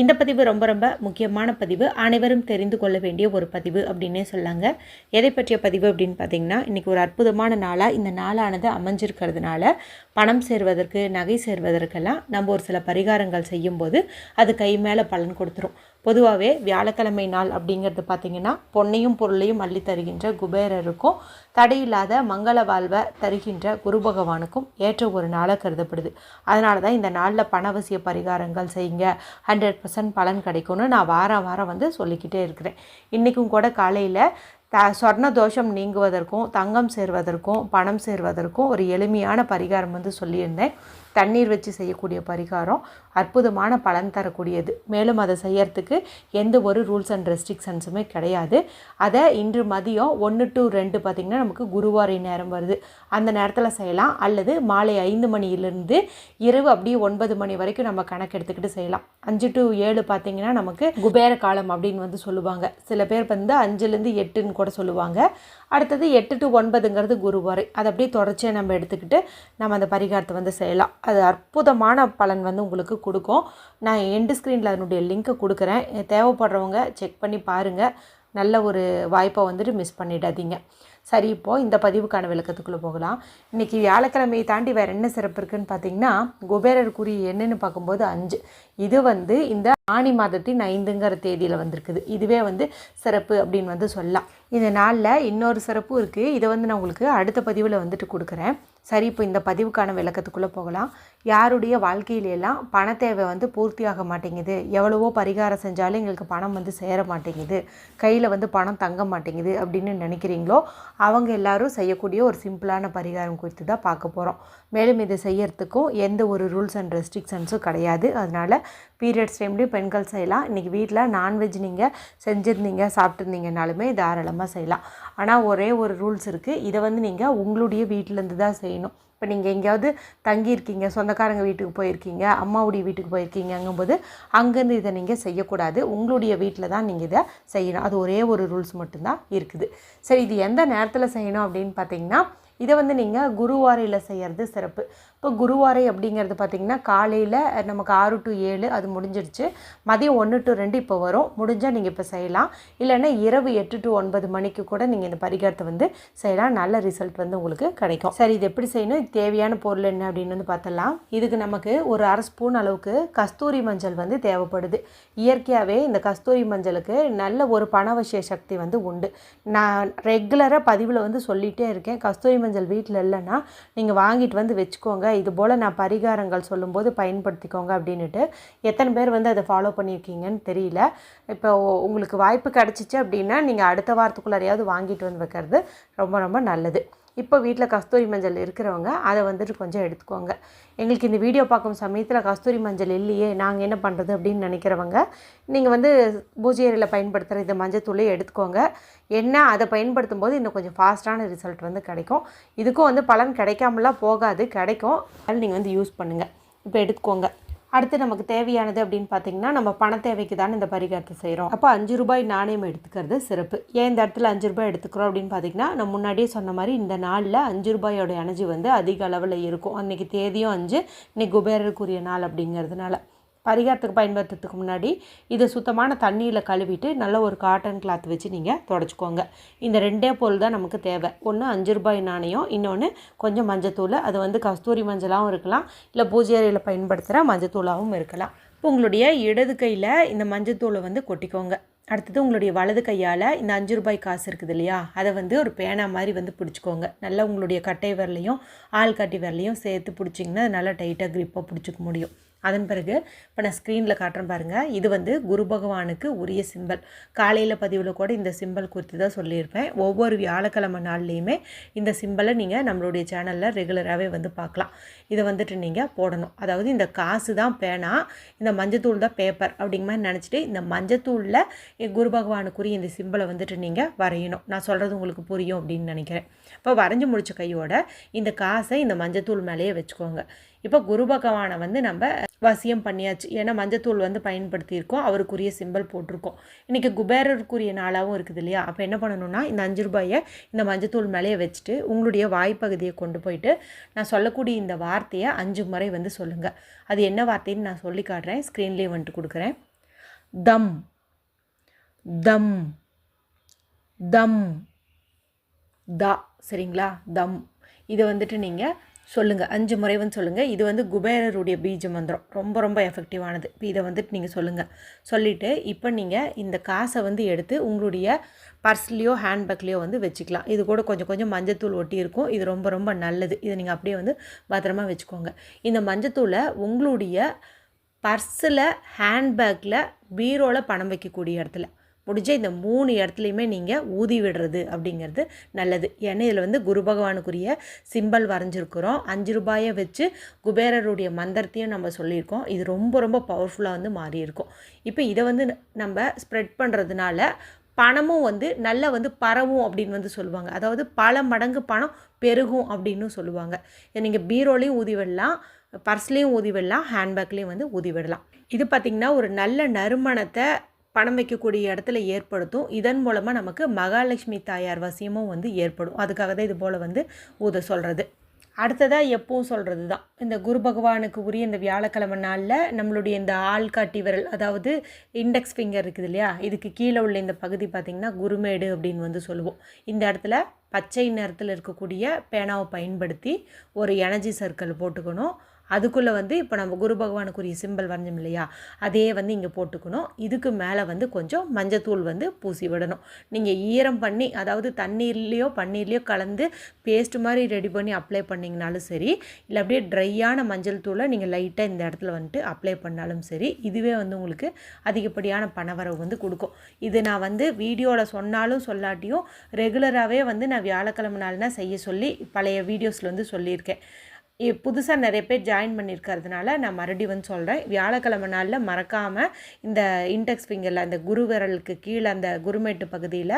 இந்த பதிவு ரொம்ப ரொம்ப முக்கியமான பதிவு. அனைவரும் தெரிந்து கொள்ள வேண்டிய ஒரு பதிவு அப்படின்னே சொல்லாங்க. எதை பற்றிய பதிவு அப்படின்னு பார்த்தீங்கன்னா இன்றைக்கி ஒரு அற்புதமான நாளாக இந்த நாளானது அமைஞ்சிருக்கிறதுனால பணம் சேர்வதற்கு நகை சேர்வதற்கெல்லாம் நம்ம ஒரு சில பரிகாரங்கள் செய்யும்போது அது கை மேலே பலன் கொடுத்துரும். பொதுவாகவே வியாழக்கிழமை நாள் அப்படிங்கிறது பார்த்திங்கன்னா பொன்னையும் பொருளையும் அள்ளி தருகின்ற குபேரருக்கும் தடையில்லாத மங்கள வாழ்வை தருகின்ற குரு பகவானுக்கும் ஏற்ற ஒரு நாளாக கருதப்படுது. அதனால தான் இந்த நாளில் பணவசிய பரிகாரங்கள் செய்யுங்க. ஹண்ட்ரட் பர்சன்ட் பலன் கிடைக்கும்னு நான் வாரம் வாரம் வந்து சொல்லிக்கிட்டே இருக்கிறேன். இன்றைக்கும் கூட காலையில் த சொர்ண தோஷம் நீங்குவதற்கும் தங்கம் சேர்வதற்கும் பணம் சேர்வதற்கும் ஒரு எளிமையான பரிகாரம் வந்து சொல்லியிருந்தேன். தண்ணீர் வச்சு செய்யக்கூடிய பரிகாரம் அற்புதமான பலன் தரக்கூடியது. மேலும் அதை செய்யறதுக்கு எந்த ஒரு ரூல்ஸ் அண்ட் ரெஸ்ட்ரிக்ஷன்ஸுமே கிடையாது. அதை இன்று மதியம் ஒன்று டு ரெண்டு பார்த்திங்கன்னா நமக்கு குருவாரி நேரம் வருது. அந்த நேரத்தில் செய்யலாம். அல்லது மாலை ஐந்து மணியிலிருந்து இரவு அப்படியே ஒன்பது மணி வரைக்கும் நம்ம கணக்கு எடுத்துக்கிட்டு செய்யலாம். அஞ்சு டு ஏழு பார்த்திங்கன்னா நமக்கு குபேர காலம் அப்படின்னு வந்து சொல்லுவாங்க. சில பேர் வந்து அஞ்சுலேருந்து எட்டுன்னு கூட கூட சொல்லுவாங்க. அடுத்தது எட்டு டு ஒன்பதுங்கிறது குருவாரை அதை அப்படியே தொடர்ச்சியாக நம்ம எடுத்துக்கிட்டு நம்ம அந்த பரிகாரத்தை வந்து செய்யலாம். அது அற்புதமான பலன் வந்து உங்களுக்கு கொடுக்கும். நான் எண்டு ஸ்க்ரீனில் அதனுடைய லிங்க்கை கொடுக்குறேன். தேவைப்படுறவங்க செக் பண்ணி பாருங்கள் நல்ல ஒரு வாய்ப்பை வந்துட்டு மிஸ் பண்ணிடாதீங்க. சரி இப்போது இந்த பதிவுக்கான விளக்கத்துக்குள்ளே போகலாம். இன்றைக்கி வியாழக்கிழமையை தாண்டி வேறு என்ன சிறப்பு இருக்குன்னு பார்த்தீங்கன்னா குபேரர் குறி என்னன்னு பார்க்கும்போது அஞ்சு. இது வந்து இந்த ஆணி மாதத்தின் ஐந்துங்கிற தேதியில் வந்திருக்குது. இதுவே வந்து சிறப்பு அப்படின்னு வந்து சொல்லலாம். இந்த நாளில் இன்னொரு சிறப்பும் இருக்குது இதை வந்து நான் உங்களுக்கு அடுத்த பதிவில் வந்துட்டு கொடுக்குறேன். சரி இப்போ இந்த பதிவுக்கான விளக்கத்துக்குள்ளே போகலாம். யாருடைய வாழ்க்கையிலெல்லாம் பண தேவை வந்து பூர்த்தியாக மாட்டேங்குது? எவ்வளவோ பரிகாரம் செஞ்சாலும் எங்களுக்கு பணம் வந்து சேர மாட்டேங்குது. கையில் வந்து பணம் தங்க மாட்டேங்குது அப்படின்னு நினைக்கிறீங்களோ அவங்க எல்லாரும் செய்யக்கூடிய ஒரு சிம்பிளான பரிகாரம் குறித்து தான் பார்க்க போகிறோம் மேலும் இதை செய்யறதுக்கும் எந்த ஒரு ரூல்ஸ் அண்ட் ரெஸ்ட்ரிக்ஷன்ஸும் கிடையாது. அதனால் பீரியட்ஸ் டைம்லேயும் பெண்கள் செய்யலாம். இன்றைக்கி வீட்டில் நான்வெஜ் நீங்கள் செஞ்சுருந்தீங்க சாப்பிட்ருந்தீங்கனாலுமே தாராளமாக செய்யலாம். ஆனால் ஒரே ஒரு ரூல்ஸ் இருக்குது இதை வந்து நீங்கள் உங்களுடைய வீட்டிலேருந்து தான் செய்யணும். இப்போ நீங்கள் எங்கேயாவது தங்கியிருக்கீங்க சொந்தக்காரங்க வீட்டுக்கு போயிருக்கீங்க அம்மாவுடைய வீட்டுக்கு போயிருக்கீங்கங்கும்போது அங்கேருந்து இதை நீங்கள் செய்யக்கூடாது. உங்களுடைய வீட்டில் தான் நீங்கள் இதை செய்யணும். அது ஒரே ஒரு ரூல்ஸ் மட்டும்தான் இருக்குது. சரி இது எந்த நேரத்தில் செய்யணும் அப்படின்னு பார்த்தீங்கன்னா இதை வந்து நீங்கள் குருவாரையில் செய்கிறது சிறப்பு. இப்போ குருவாரை அப்படிங்கிறது பார்த்திங்கன்னா காலையில் நமக்கு ஆறு டு ஏழு அது முடிஞ்சிடுச்சு மதியம் ஒன்று டு ரெண்டு இப்போ வரும். முடிஞ்சால் நீங்கள் இப்போ செய்யலாம். இல்லைன்னா இரவு எட்டு டு ஒன்பது மணிக்கு கூட நீங்கள் இந்த பரிகாரத்தை வந்து செய்யலாம். நல்ல ரிசல்ட் வந்து உங்களுக்கு கிடைக்கும். சரி இது எப்படி செய்யணும்? இது தேவையான பொருள் என்ன அப்படின்னு வந்து பார்த்தலாம் இதுக்கு நமக்கு ஒரு அரை ஸ்பூன் அளவுக்கு கஸ்தூரி மஞ்சள் வந்து தேவைப்படுது. இயற்கையாகவே இந்த கஸ்தூரி மஞ்சளுக்கு நல்ல ஒரு பணவசிய சக்தி வந்து உண்டு. நான் ரெகுலராக பதிவில் வந்து சொல்லிகிட்டே இருக்கேன். கஸ்தூரி மஞ்சள் வீட்டில் இல்லைன்னா நீங்கள் வாங்கிட்டு வந்து வச்சுக்கோங்க. இது போல் நான் பரிகாரங்கள் சொல்லும்போது பயன்படுத்திக்கோங்க அப்படின்ட்டு எத்தனை பேர் வந்து அதை ஃபாலோ பண்ணியிருக்கீங்கன்னு தெரியல. இப்போ உங்களுக்கு வாய்ப்பு கிடச்சிச்சு அப்படின்னா நீங்கள் அடுத்த வாரத்துக்குள்ளாரையாவது வாங்கிட்டு வந்து வைக்கிறது ரொம்ப ரொம்ப நல்லது. இப்போ வீட்டில் கஸ்தூரி மஞ்சள் இருக்கிறவங்க அதை வந்துட்டு கொஞ்சம் எடுத்துக்கோங்க. எங்களுக்கு இந்த வீடியோ பார்க்கும் சமயத்தில் கஸ்தூரி மஞ்சள் இல்லையே நாங்கள் என்ன பண்ணுறது அப்படின்னு நினைக்கிறவங்க நீங்கள் வந்து பூஜை அறையில் பயன்படுத்துகிற இந்த மஞ்சத்தூளை எடுத்துக்கோங்க. என்ன அதை பயன்படுத்தும் போது இன்னும் கொஞ்சம் ஃபாஸ்ட்டான ரிசல்ட் வந்து கிடைக்கும். இதுக்கும் வந்து பலன் கிடைக்காமலாம் போகாது கிடைக்கும். அதில் நீங்கள் வந்து யூஸ் பண்ணுங்கள் இப்போ எடுத்துக்கோங்க. அடுத்து நமக்கு தேவையானது அப்படின்னு பார்த்தீங்கன்னா நம்ம பண தேவைக்கு தான் இந்த பரிகாரத்தை செய்கிறோம் அப்போ அஞ்சு ரூபாய் நாணயம் எடுத்துக்கிறது சிறப்பு. ஏன் இந்த இடத்துல அஞ்சு ரூபாய் எடுத்துக்கிறோம் அப்படின்னு பார்த்தீங்கன்னா நான் முன்னாடியே சொன்ன மாதிரி இந்த நாளில் அஞ்சு ரூபாயோட எனர்ஜி வந்து அதிக அளவில் இருக்கும். அன்றைக்கி தேதியும் அஞ்சு இன்னைக்கு குபேரருக்குரிய நாள் அப்படிங்கிறதுனால. பரிகாரத்துக்கு பயன்படுத்துறதுக்கு முன்னாடி இதை சுத்தமான தண்ணியில் கழுவிட்டு நல்ல ஒரு காட்டன் கிளாத் வச்சு நீங்கள் தொடச்சிக்கோங்க. இந்த ரெண்டே பொருள் தான் நமக்கு தேவை. ஒன்று அஞ்சு ரூபாய் நாணயம் இன்னொன்று கொஞ்சம் மஞ்சத்தூள். அது வந்து கஸ்தூரி மஞ்சளாகவும் இருக்கலாம் இல்லை பூஜை அறையில் பயன்படுத்துகிற மஞ்சத்தூளாகவும் இருக்கலாம். இப்போ உங்களுடைய இடது கையில் இந்த மஞ்சத்தூளை வந்து கொட்டிக்கோங்க. அடுத்தது உங்களுடைய வலது கையால் இந்த அஞ்சு ரூபாய் காசு இருக்குது இல்லையா? அதை வந்து ஒரு பேனா மாதிரி வந்து பிடிச்சிக்கோங்க. நல்லா உங்களுடைய கட்டை விரலையும் ஆள் கட்டி விரலையும் சேர்த்து பிடிச்சிங்கன்னா அது நல்லா டைட்டாக க்ரிப்பாக பிடிச்சிக்க முடியும். அதன் பிறகு இப்போ நான் ஸ்க்ரீனில் காட்டுறேன் பாருங்கள் இது வந்து குரு பகவானுக்கு உரிய சிம்பல் காலையில் பதிவில் கூட இந்த சிம்பல் குறித்து தான் சொல்லியிருப்பேன். ஒவ்வொரு வியாழக்கிழமை நாள்லேயுமே இந்த சிம்பலை நீங்கள் நம்மளுடைய சேனலில் ரெகுலராகவே வந்து பார்க்கலாம். இதை வந்துட்டு நீங்கள் போடணும். அதாவது இந்த காசு தான் பேனா இந்த மஞ்சத்தூள் தான் பேப்பர் அப்படிங்கிற மாதிரி நினச்சிட்டு இந்த மஞ்சத்தூளில் குரு பகவானுக்குரிய இந்த சிம்பலை வந்துட்டு நீங்கள் வரையணும். நான் சொல்கிறது உங்களுக்கு புரியும் அப்படின்னு நினைக்கிறேன். இப்போ வரைஞ்சி முடிச்ச கையோட இந்த காசை இந்த மஞ்சத்தூள் மேலேயே வச்சுக்கோங்க. இப்போ குரு பகவானை வந்து நம்ம வசியம் பண்ணியாச்சு. ஏன்னா மஞ்சத்தூள் வந்து பயன்படுத்தியிருக்கோம். அவருக்குரிய சிம்பல் போட்டிருக்கோம். இன்றைக்கி குபேரருக்குரிய நாளாகவும் இருக்குது இல்லையா? அப்போ என்ன பண்ணணும்னா இந்த அஞ்சு ரூபாயை இந்த மஞ்சத்தூள் மேலேயே வச்சுட்டு உங்களுடைய வாய்ப்பகுதியை கொண்டு போயிட்டு நான் சொல்லக்கூடிய இந்த வார்த்தையை அஞ்சு முறை வந்து சொல்லுங்கள் அது என்ன வார்த்தைன்னு நான் சொல்லி காட்டுறேன். ஸ்க்ரீன்லேயே வந்துட்டு கொடுக்குறேன். தம். தம். தம். தா. சரிங்களா? தம். இதை வந்துட்டு நீங்கள் சொல்லுங்கள் அஞ்சு முறை வந்து சொல்லுங்கள் இது வந்து குபேரருடைய பீஜ மந்திரம். ரொம்ப ரொம்ப எஃபெக்டிவானது இப்போ இதை வந்துட்டு நீங்கள் சொல்லுங்கள் சொல்லிவிட்டு இப்போ நீங்கள் இந்த காசை வந்து எடுத்து உங்களுடைய பர்ஸ்லேயோ ஹேண்ட்பேக்லேயோ வந்து வச்சுக்கலாம். இது கூட கொஞ்சம் கொஞ்சம் மஞ்சத்தூள் ஒட்டி இருக்கும். இது ரொம்ப ரொம்ப நல்லது. இதை நீங்கள் அப்படியே வந்து பத்திரமா வச்சுக்கோங்க. இந்த மஞ்சத்தூளை உங்களுடைய பர்ஸில் ஹேண்ட்பேக்கில் பீரோவில் பணம் வைக்கக்கூடிய இடத்துல. முடிஞ்ச இந்த மூணு இடத்துலையுமே நீங்கள் ஊதி விடுறது அப்படிங்கிறது நல்லது. ஏன்னா இதில் வந்து குரு பகவானுக்குரிய சிம்பல் வரைஞ்சிருக்கிறோம். அஞ்சு ரூபாயை வச்சு குபேரருடைய மந்திரத்தையும் நம்ம சொல்லியிருக்கோம். இது ரொம்ப ரொம்ப பவர்ஃபுல்லாக வந்து மாறி இருக்கும் இப்போ இதை வந்து நம்ம ஸ்ப்ரெட் பண்ணுறதுனால பணமும் வந்து நல்லா வந்து பரவும் அப்படின்னு வந்து சொல்லுவாங்க. அதாவது பல மடங்கு பணம் பெருகும் அப்படின்னு சொல்லுவாங்க. இதை நீங்கள் பீரோலையும் ஊதி விடலாம் பர்ஸ்லேயும் ஊதி விடலாம் ஹேண்ட்பேக்லேயும் வந்து ஊதி விடலாம். இது பார்த்திங்கன்னா ஒரு நல்ல நறுமணத்தை பணம் வைக்கக்கூடிய இடத்துல ஏற்படுத்தும். இதன் மூலமாக நமக்கு மகாலட்சுமி தாயார் வசியமும் வந்து ஏற்படும். அதுக்காக தான் இது போல் வந்து ஊத சொல்கிறது அடுத்ததாக எப்பவும் சொல்கிறது தான் இந்த குரு பகவானுக்கு உரிய இந்த வியாழக்கிழமை நாளில் நம்மளுடைய இந்த ஆள்காட்டி விரல் அதாவது இண்டெக்ஸ் ஃபிங்கர் இருக்குது இல்லையா? இதுக்கு கீழே உள்ள இந்த பகுதி பார்த்திங்கன்னா குருமேடு அப்படின்னு வந்து சொல்லுவோம். இந்த இடத்துல பச்சை நிறத்தில் இருக்கக்கூடிய பேனாவை பயன்படுத்தி ஒரு எனர்ஜி சர்க்கிள் போட்டுக்கணும். அதுக்குள்ளே வந்து இப்போ நம்ம குரு பகவானுக்குரிய சிம்பிள் வரைஞ்சோம் இல்லையா? அதே வந்து இங்கே போட்டுக்கணும். இதுக்கு மேலே வந்து கொஞ்சம் மஞ்சத்தூள் வந்து பூசி விடணும். நீங்கள் ஈரம் பண்ணி அதாவது தண்ணீர்லேயோ பன்னீர்லேயோ கலந்து பேஸ்ட் மாதிரி ரெடி பண்ணி அப்ளை பண்ணிங்கனாலும் சரி இல்லை அப்படியே ட்ரையான மஞ்சள் தூளை நீங்கள் லைட்டாக இந்த இடத்துல வந்துட்டு அப்ளை பண்ணாலும் சரி இதுவே வந்து உங்களுக்கு அதிகப்படியான பணவரவு வந்து கொடுக்கும். இது நான் வந்து வீடியோவில் சொன்னாலும் சொல்லாட்டியும் ரெகுலராகவே வந்து நான் வியாழக்கிழமை நாள்னா செய்ய சொல்லி பழைய வீடியோஸில் வந்து சொல்லியிருக்கேன். புதுசாக நிறைய பேர் ஜாயின் பண்ணியிருக்கிறதுனால நான் மறுபடியும் வந்து சொல்கிறேன் வியாழக்கிழமை நாளில் மறக்காமல் இந்த இன்டெக்ஸ் ஃபிங்கரில் அந்த குரு விரலுக்கு கீழே அந்த குருமேட்டு பகுதியில்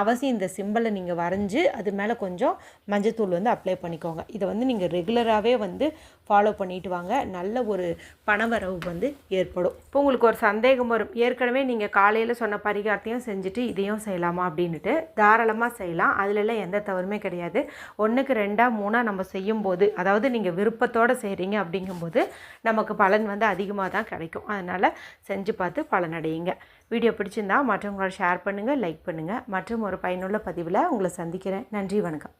அவசியம் இந்த சிம்பிளை நீங்கள் வரைஞ்சி அது மேலே கொஞ்சம் மஞ்சத்தூள் வந்து அப்ளை பண்ணிக்கோங்க. இதை வந்து நீங்கள் ரெகுலராகவே வந்து ஃபாலோ பண்ணிட்டு வாங்க. நல்ல ஒரு பணவரவு வந்து ஏற்படும். இப்போ உங்களுக்கு ஒரு சந்தேகம் வரும். ஏற்கனவே நீங்கள் காலையில் சொன்ன பரிகாரத்தையும் செஞ்சுட்டு இதையும் செய்யலாமா அப்படின்ட்டு தாராளமாக செய்யலாம். அதிலெல்லாம் எந்த தவறுமே கிடையாது. ஒன்றுக்கு ரெண்டாக மூணாக நம்ம செய்யும்போது அதாவது நீங்கள் விருப்பத்தோடு செய்கிறீங்க அப்படிங்கும்போது நமக்கு பலன் வந்து அதிகமாக தான் கிடைக்கும். அதனால் செஞ்சு பார்த்து பலனடையுங்க வீடியோ பிடிச்சிருந்தா மற்றவங்களோட ஷேர் பண்ணுங்கள் லைக் பண்ணுங்கள் மற்றும் ஒரு பயனுள்ள பதிவில் உங்களை சந்திக்கிறேன். நன்றி வணக்கம்.